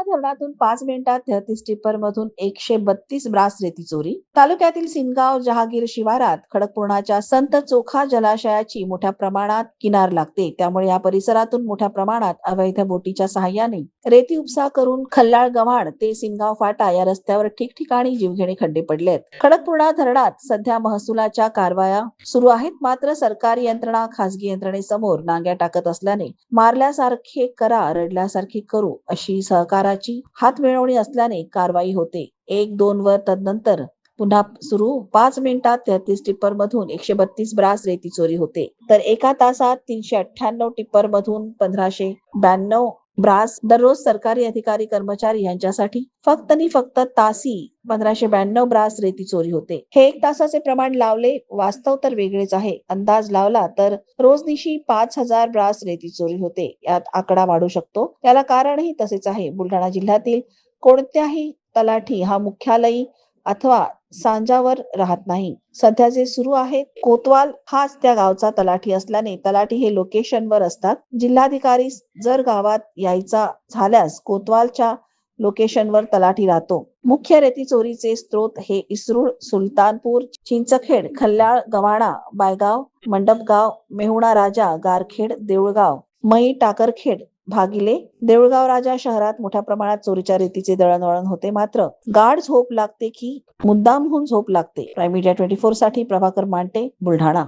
खडकपूर्णा धरणातून पाच मिनिटात तेहतीस टिप्पर मधून एकशे बत्तीस ब्रास रेती चोरी. तालुक्यातील सिनगाव जहागीर शिवारात खडकपूर्णाच्या संत चोखा जलाशयाची मोठ्या प्रमाणात किनार लागते. त्यामुळे या परिसरातून मोठ्या प्रमाणात अवैध बोटीच्या सहाय्याने रेती उपसा करून खल्लाळ गव्हाण ते सिनगाव फाटा या रस्त्यावर ठिकठिकाणी जीवघेणे खड्डे पडलेत. खडकपूर्णा धरणात सध्या महसुलाच्या कारवाया सुरू आहेत. मात्र सरकारी यंत्रणा खासगी यंत्रणेसमोर नांग्या टाकत असल्याने मारल्यासारखे करा रडल्यासारखे करू अशी सहकार सहकाराची हात मिळवणी असल्याने कारवाई होते. एक दोन वर तदनंतर पुन्हा सुरू. पाच मिनिटात तेहतीस टिप्पर मधून एकशे बत्तीस ब्रास रेती चोरी होते. तर एका तासात तीनशे अठ्ठ्याण्णव टिप्पर मधून पंधराशे ब्याण्णव ब्रास दररोज सरकारी अधिकारी कर्मचारी यांच्यासाठी फक्त आणि फक्त तासी पंधराशे ब्याण्णव ब्रास रेती चोरी होते. हे एक तासाचे प्रमाण लावले वास्तव तर वेगळेच आहे. अंदाज लावला तर रोजनिशी पाच हजार ब्रास रेती चोरी होते. यात आकडा वाढू शकतो. याला कारणही तसेच आहे. बुलढाणा जिल्ह्यातील कोणत्याही तलाठी हा मुख्यालयी अथवा सांजावर राहत नाही. सध्या जे सुरू आहे कोतवाल हाच त्या गावचा तलाठी असल्याने तलाठी हे लोकेशनवर असतात. जिल्हाधिकारी जर गावात यायचा झाल्यास कोतवालच्या लोकेशनवर तलाठी राहतो. मुख्य रेती चोरीचे स्रोत हे इसरूळ सुलतानपूर चिंचखेड खल्लाळ गव्हाणा बायगाव मंडपगाव मेहुणा राजा गारखेड देऊळगाव मई टाकरखेड भागिले. देऊळगाव राजा शहरात मोठ्या प्रमाणात चोरीच्या रेतीचे दळणवळण होते. मात्र गाढ झोप लागते की मुद्दामहून झोप लागते. प्राईम मीडिया ट्वेंटी फोरसाठी प्रभाकर मांटे बुलढाणा.